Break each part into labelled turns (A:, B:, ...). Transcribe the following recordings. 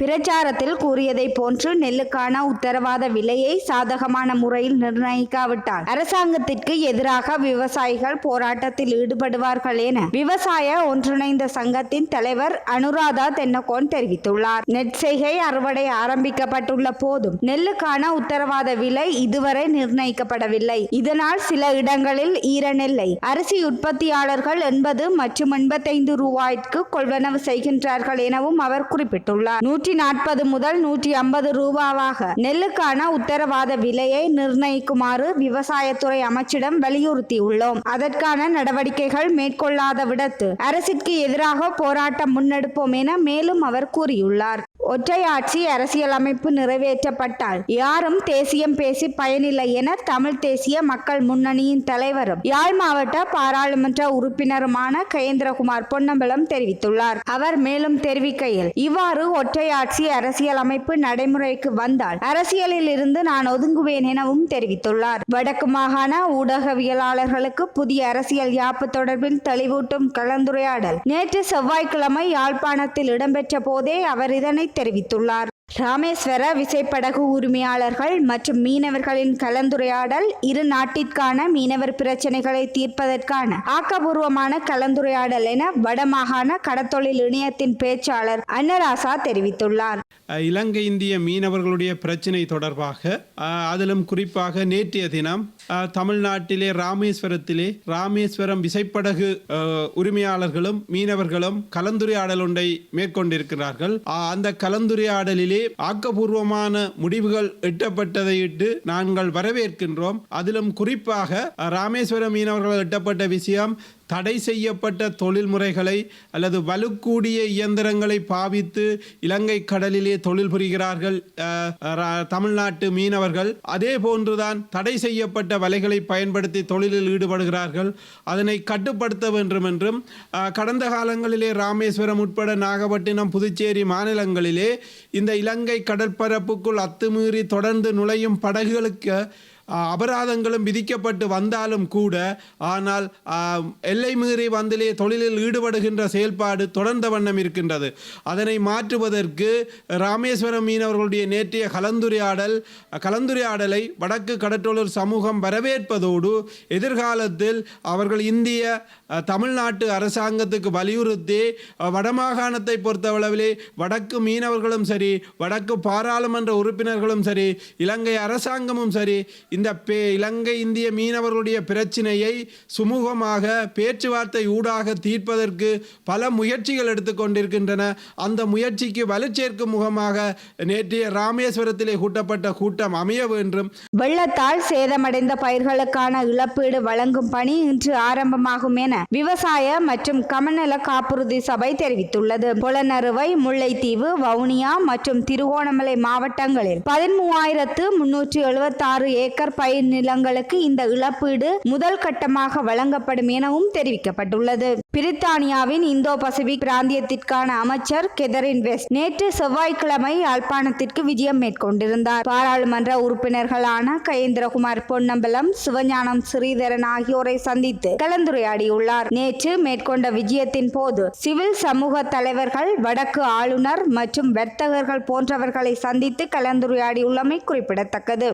A: பிரச்சாரத்தில் கூறியதை போன்று நெல்லுக்கான உத்தரவாத விலையை சாதகமான முறையில் நிர்ணயிக்காவிட்டால் அரசாங்கத்திற்கு எதிராக விவசாயிகள் போராட்டத்தில் ஈடுபடுவார்கள் என விவசாய ஒன்றிணைந்த சங்கத்தின் தலைவர் அனுராதா தென்னகோன் தெரிவித்துள்ளார். நெற்செய்கை அறுவடை ஆரம்பிக்கப்பட்டுள்ள போதும் நெல்லுக்கான உத்தரவாத விலை இதுவரை நிர்ணயிக்கப்படவில்லை. இதனால் சில இடங்களில் ஈரநெல்லை அரிசி உற்பத்தியாளர்கள் எண்பது மற்றும் எண்பத்தைந்து ரூபாய்க்கு கொள்வனவு செய்கின்றார்கள் எனவும் அவர் குறிப்பிட்டுள்ளார். நூற்றி நாற்பது முதல் நூற்றி ஐம்பது ரூபாவாக நெல்லுக்கான உத்தரவாத விலையை நிர்ணயிக்குமாறு விவசாயத்துறை அமைச்சிடம் வலியுறுத்தியுள்ளோம். அதற்கான நடவடிக்கைகள் மேற்கொள்ளாத விடத்து அரசிற்கு எதிராக போராட்டம் முன்னெடுப்போம் என மேலும் அவர் கூறியுள்ளார். ஒற்றையாட்சி அரசியலமைப்பு நிறைவேற்றப்பட்டால் யாரும் தேசியம் பேசி பயனில்லை என தமிழ் தேசிய மக்கள் முன்னணியின் தலைவரும் யாழ் மாவட்ட பாராளுமன்ற உறுப்பினருமான கயேந்திரகுமார் பொன்னம்பலம் தெரிவித்துள்ளார். அவர் மேலும் தெரிவிக்கையில் இவ்வாறு ஒற்றையாட்சி அரசியலமைப்பு நடைமுறைக்கு வந்தால் அரசியலில் இருந்து நான் ஒதுங்குவேன் எனவும் தெரிவித்துள்ளார். வடக்கு மாகாண ஊடகவியலாளர்களுக்கு புதிய அரசியல் யாப்பு தொடர்பில் தெளிவூட்டும் கலந்துரையாடல் நேற்று செவ்வாய்க்கிழமை யாழ்ப்பாணத்தில் இடம்பெற்ற போதே அவர் இதனை தெரிவித்துள்ளார் ராமேஸ்வர விசைப்படகு உரிமையாளர்கள் மற்றும் மீனவர்களின் கலந்துரையாடல் இரு நாட்டிற்கான மீனவர் பிரச்சினைகளை தீர்ப்பதற்கான ஆக்கபூர்வமான கலந்துரையாடல் என வடமாகாண கடத்தொழில் இணையத்தின் பேச்சாளர் அன்னராசா தெரிவித்துள்ளார்.
B: இலங்கை இந்திய மீனவர்களுடைய பிரச்சினை தொடர்பாக அதிலும் குறிப்பாக நேற்றைய தினம் தமிழ்நாட்டிலே ராமேஸ்வரத்திலே ராமேஸ்வரம் விசைப்படகு உரிமையாளர்களும் மீனவர்களும் கலந்துரையாடல் ஒன்றை மேற்கொண்டிருக்கிறார்கள். அந்த கலந்துரையாடலிலே ஆக்கப்பூர்வமான முடிவுகள் எட்டப்பட்டதையிட்டு நாங்கள் வரவேற்கின்றோம். அதிலும் குறிப்பாக ராமேஸ்வர ராமேஸ்வரம் மீனவர்கள் எட்டப்பட்ட விஷயம் தடை செய்யப்பட்ட தொழில்முறைகளை அல்லது வலுக்கூடிய இயந்திரங்களை பாவித்து இலங்கை கடலிலே தொழில் புரிகிறார்கள் தமிழ்நாட்டு மீனவர்கள். அதே போன்றுதான் தடை செய்யப்பட்ட வலைகளை பயன்படுத்தி தொழிலில் ஈடுபடுகிறார்கள். அதனை கட்டுப்படுத்த வேண்டும் என்றும் கடந்த காலங்களிலே ராமேஸ்வரம் உட்பட நாகப்பட்டினம் புதுச்சேரி மாநிலங்களிலே இந்த இலங்கை கடற்பரப்புக்குள் அத்துமீறி தொடர்ந்து நுழையும் படகுகளுக்கு அபராதங்களும் விதிக்கப்பட்டு வந்தாலும் கூட ஆனால் எல்லை மீறி வந்திலே தொழிலில் ஈடுபடுகின்ற செயல்பாடு தொடர்ந்த வண்ணம் இருக்கின்றது. அதனை மாற்றுவதற்கு ராமேஸ்வரம் மீனவர்களுடைய நேற்றைய கலந்துரையாடல் கலந்துரையாடலை வடக்கு கடற்றொழில் சமூகம் வரவேற்பதோடு எதிர்காலத்தில் அவர்கள் இந்திய தமிழ்நாட்டு அரசாங்கத்துக்கு வலியுறுத்தி வடமாகாணத்தை பொறுத்தளவிலே வடக்கு மீனவர்களும் சரி வடக்கு பாராளுமன்ற உறுப்பினர்களும் சரி இலங்கை அரசாங்கமும் சரி இந்த பே இலங்கை இந்திய மீனவர்களுடைய பிரச்சினையை சுமூகமாக பேச்சுவார்த்தை ஊடாக தீர்ப்பதற்கு பல முயற்சிகள் எடுத்துக்கொண்டிருக்கின்றன அந்த முயற்சிக்கு வலுச்சேர்க்கும் முகமாக நேற்றைய ராமேஸ்வரத்திலே கூட்டப்பட்ட கூட்டம் அமைய வேண்டும்.
A: வெள்ளத்தால் சேதமடைந்த பயிர்களுக்கான இழப்பீடு வழங்கும் பணி இன்று ஆரம்பமாகும் என விவசாய மற்றும் கமநல காப்புறுதி சபை தெரிவித்துள்ளது. புலனறுவை முல்லைத்தீவு வவுனியா மற்றும் திருகோணமலை மாவட்டங்களில் பதிமூவாயிரத்து முன்னூற்றி எழுபத்தாறு ஏக்கர் பயிர் நிலங்களுக்கு இந்த இழப்பீடு முதல் கட்டமாக வழங்கப்படும் எனவும் தெரிவிக்கப்பட்டுள்ளது. பிரித்தானியாவின் இந்தோ பசிபிக் பிராந்தியத்திற்கான அமைச்சர் கெதரின் வெஸ்ட் நேற்று செவ்வாய்க்கிழமை யாழ்ப்பாணத்திற்கு விஜயம் மேற்கொண்டிருந்தார். பாராளுமன்ற உறுப்பினர்களான கயேந்திரகுமார் பொன்னம்பலம் சிவஞானம் ஸ்ரீதரன் ஆகியோரை சந்தித்து கலந்துரையாடியுள்ளார். நேற்று மேற்கொண்ட விஜயத்தின் போது சிவில் சமூக தலைவர்கள் வடக்கு ஆளுநர் மற்றும் வர்த்தகர்கள் போன்றவர்களை சந்தித்து கலந்துரையாடியுள்ளமை குறிப்பிடத்தக்கது.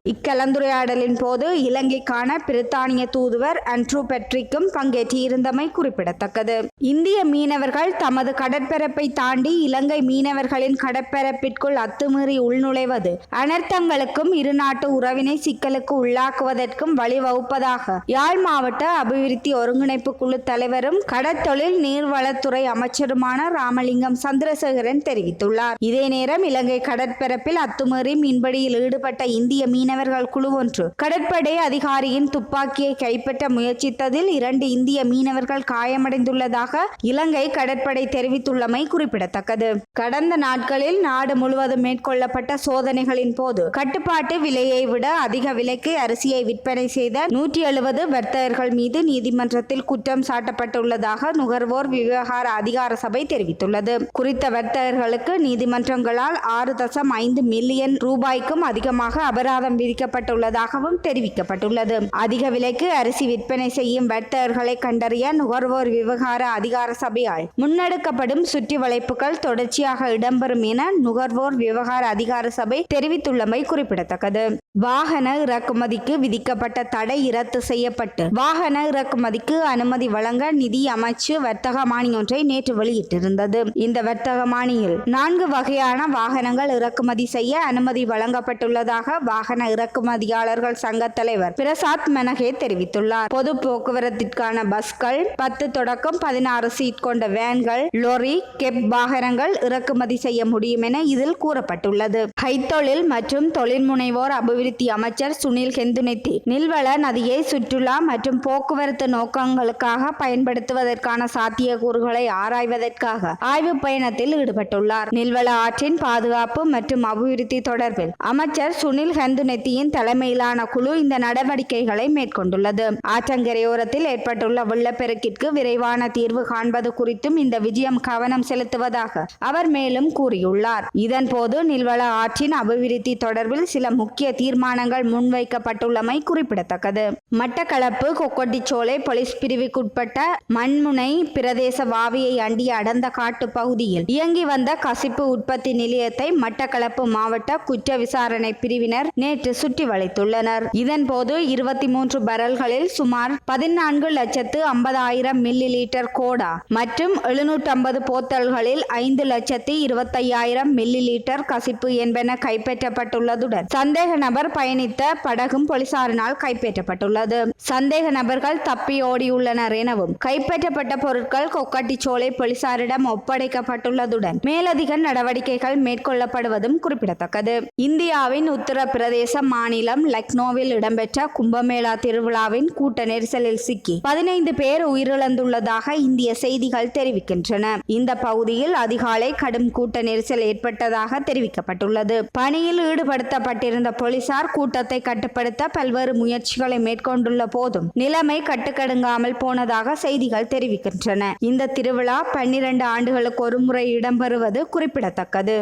A: இக்கலந்துரையாடலின் போது இலங்கைக்கான பிரித்தானிய தூதுவர் அண்ட்ரூ பெட்ரிக்கும் பங்கேற்றிருந்தமை குறிப்பிடத்தக்கது. இந்திய மீனவர்கள் தமது கடற்பரப்பை தாண்டி இலங்கை மீனவர்களின் கடற்பரப்பிற்குள் அத்துமீறி உள்நுழைவது அனர்த்தங்களுக்கும் இருநாட்டு உறவினை சிக்கலுக்கு உள்ளாக்குவதற்கும் வழிவகுப்பதாக யாழ் மாவட்ட அபிவிருத்தி ஒருங்கிணைப்பு குழு தலைவரும் கடற்தொழில் நீர்வளத்துறை அமைச்சருமான ராமலிங்கம் சந்திரசேகரன் தெரிவித்துள்ளார். இதே நேரம் இலங்கை கடற்பரப்பில் அத்துமீறி மீன்பிடியில் ஈடுபட்ட இந்திய மீனவர்கள் குழு ஒன்று கடற்படை அதிகாரியின் துப்பாக்கியை கைப்பற்ற முயற்சித்ததில் இரண்டு இந்திய மீனவர்கள் காயமடைந்துள்ளதாக இலங்கை கடற்படை தெரிவித்துள்ளமை குறிப்பிடத்தக்கது. கடந்த நாட்களில் நாடு முழுவதும் மேற்கொள்ளப்பட்ட சோதனைகளின் போது கட்டுப்பாட்டு விலையை விட அதிக விலைக்கு அரிசியை விற்பனை செய்த நூற்றி எழுபது வர்த்தகர்கள் மீது நீதிமன்றத்தில் குற்றம் சாட்டப்பட்டுள்ளதாக நுகர்வோர் விவகார அதிகார சபை தெரிவித்துள்ளது. குறித்த வர்த்தகர்களுக்கு நீதிமன்றங்களால் ஆறு தசம் ஐந்து மில்லியன் ரூபாய்க்கும் அதிகமாக அபராதம் விதிக்கப்பட்டுள்ளதாக உள்ளதாகவும் தெரிவிக்கப்பட்டுள்ளது. அதிக விலைக்கு அரிசி விற்பனை செய்யும் வர்த்தகர்களை கண்டறிய நுகர்வோர் விவகார அதிகார சபையால் முன்னெடுக்கப்படும் சுற்றி வளைப்புகள் தொடர்ச்சியாக இடம்பெறும் என நுகர்வோர் விவகார அதிகார சபை தெரிவித்துள்ளமை குறிப்பிடத்தக்கது. வாகன இறக்குமதிக்கு விதிக்கப்பட்ட தடை ரத்து செய்யப்பட்டு வாகன இறக்குமதிக்கு அனுமதி வழங்க நிதி அமைச்சு வர்த்தகமானி ஒன்றை நேற்று வெளியிட்டிருந்தது. இந்த வர்த்தக மானியில் நான்கு வகையான வாகனங்கள் இறக்குமதி செய்ய அனுமதி வழங்கப்பட்டுள்ளதாக வாகன இறக்குமதியாளர்கள் சங்க தலைவர் பிரசாத் மெனகே தெரிவித்துள்ளார். பொது போக்குவரத்திற்கான பஸ்கள் பத்து தொடக்கம் பதினாறு சீட் கொண்ட வேன்கள் லொரி கெப் வாகனங்கள் இறக்குமதி செய்ய முடியும் என இதில் கூறப்பட்டுள்ளது. கைத்தொழில் மற்றும் தொழில் முனைவோர் அபிவிருத்தி அமைச்சர் சுனில் கெந்துனெத்தி நில்வள நதியை சுற்றுலா மற்றும் போக்குவரத்து நோக்கங்களுக்காக பயன்படுத்துவதற்கான சாத்தியக்கூறுகளை ஆராய்வதற்காக ஆய்வு பயணத்தில் ஈடுபட்டுள்ளார். நில்வள ஆற்றின் பாதுகாப்பு மற்றும் அபிவிருத்தி தொடர்பில் அமைச்சர் சுனில் ஹெந்துனெத்தியின் தலைமையிலான குழு இந்த நடவடிக்கைகளை மேற்கொண்டுள்ளது. ஆற்றங்கரையோரத்தில் ஏற்பட்டுள்ள வெள்ளப்பெருக்கிற்கு விரைவான தீர்வு காண்பது குறித்தும் இந்த விஜயம் கவனம் செலுத்துவதாக அவர் மேலும் கூறியுள்ளார். இதன்போது நில்வள ஆற்றின் அபிவிருத்தி தொடர்பில் சில முக்கிய தீர்மானங்கள் முன்வைக்கப்பட்டுள்ளமை குறிப்பிடத்தக்கது. மட்டக்களப்பு கொக்கொட்டிச்சோலை போலீஸ் பிரிவுக்குட்பட்ட மண்முனை பிரதேச வாவியை அண்டிய அடர்ந்த காட்டு பகுதியில் இயங்கி வந்த கசிப்பு உற்பத்தி நிலையத்தை மட்டக்களப்பு மாவட்ட குற்ற விசாரணை பிரிவினர் நேற்று சுற்றி வளைத்துள்ளனர் இதன்போது இருபத்தி மூன்று பரல்களில் சுமார் பதினான்கு லட்சத்து ஐம்பதாயிரம் மில்லி லிட்டர் கோடா மற்றும் எழுநூற்றம்பது போத்தல்களில் ஐந்து லட்சத்து இருபத்தையாயிரம் மில்லி லிட்டர் கசிப்பு என்பன கைப்பற்றப்பட்டுள்ளதுடன் சந்தேக நபர் பயணித்த படகும் போலீசாரினால் கைப்பற்றப்பட்டுள்ளது. சந்தேக நபர்கள் தப்பி ஓடியுள்ளனர் எனவும் கைப்பற்றப்பட்ட பொருட்கள் கொக்கட்டிச்சோலை போலீசாரிடம் ஒப்படைக்கப்பட்டுள்ளதுடன் மேலதிக நடவடிக்கைகள் மேற்கொள்ளப்படுவதும் குறிப்பிடத்தக்கது. இந்தியாவின் உத்தரப்பிரதேச மாநிலம் லக்னோவில் இடம்பெற்ற கும்பமேளா திருவிழாவின் கூட்ட நெரிசலில் சிக்கி பதினைந்து பேர் உயிரிழந்துள்ளதாக இந்திய செய்திகள் தெரிவிக்கின்றன. இந்த பகுதியில் அதிகாலை கடும் கூட்ட நெரிசல் ஏற்பட்டதாக தெரிவிக்கப்பட்டுள்ளது. பணியில் ஈடுபடுத்தப்பட்டிருந்த போலீசார் கூட்டத்தை கட்டுப்படுத்த பல்வேறு முயற்சிகளை மேற்கொண்டுள்ள போதும் நிலைமை கட்டுக்கடுங்காமல் போனதாக செய்திகள் தெரிவிக்கின்றன. இந்த திருவிழா பன்னிரண்டு ஆண்டுகளுக்கு ஒருமுறை இடம்பெறுவது குறிப்பிடத்தக்கது.